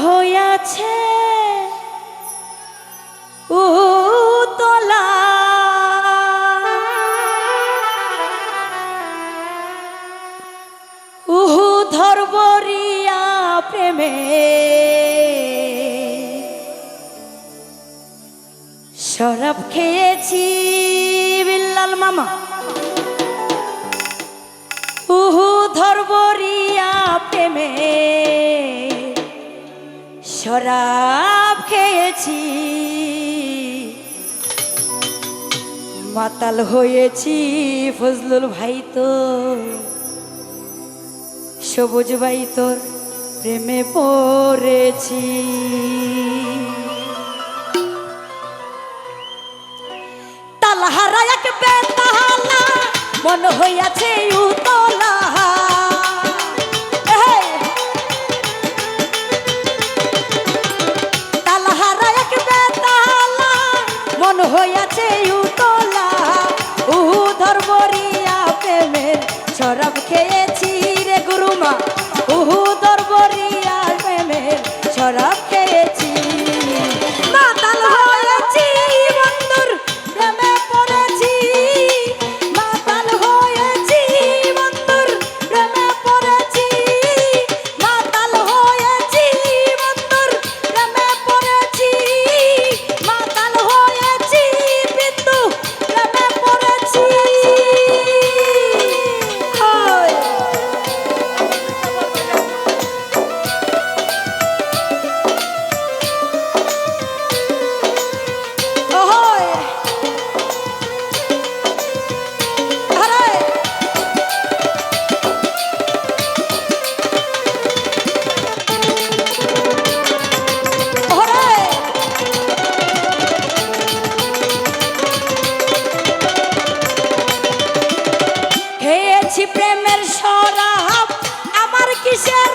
হইয়াছে ও উহু খেয়েছি বিল্লাল মামা। উহু ধরবরিয়া প্রেমে। শরাব খেয়েছি। মাতাল হয়েছি ফজলুল ভাই তো। সবুজ ভাই তোর প্রেমে পড়েছি। তালহারা এক বেতালা, মন হইয়াছে উতলা। Michelle.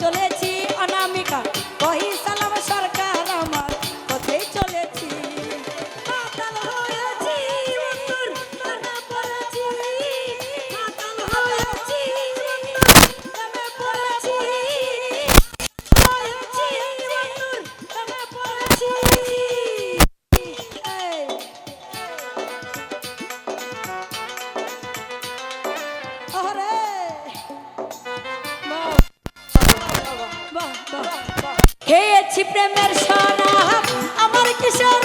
yo খেয়েছি প্রেমের সারা আমার কিশোর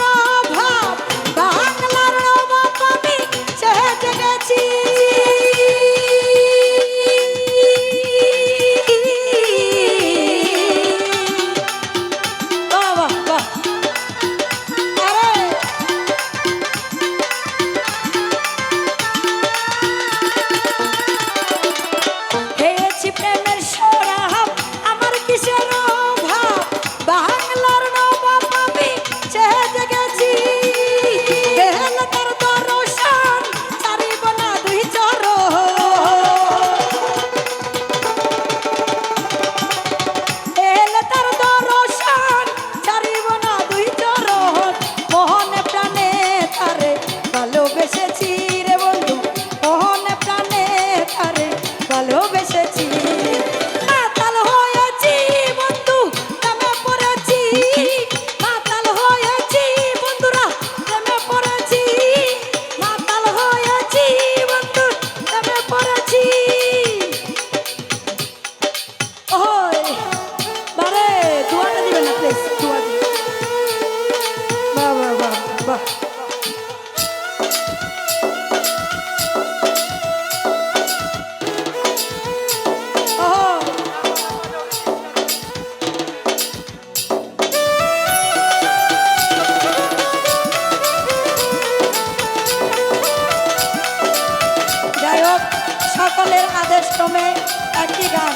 একই গান।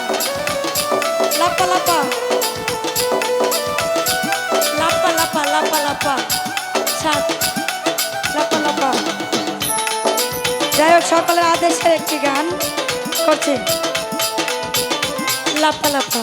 লাপা লাপা লাপা লাপা লাপা লাপা সাত লাপা লাপা যাই হোক, সকলের আদেশের একটি গান করছি। লাপা লাপা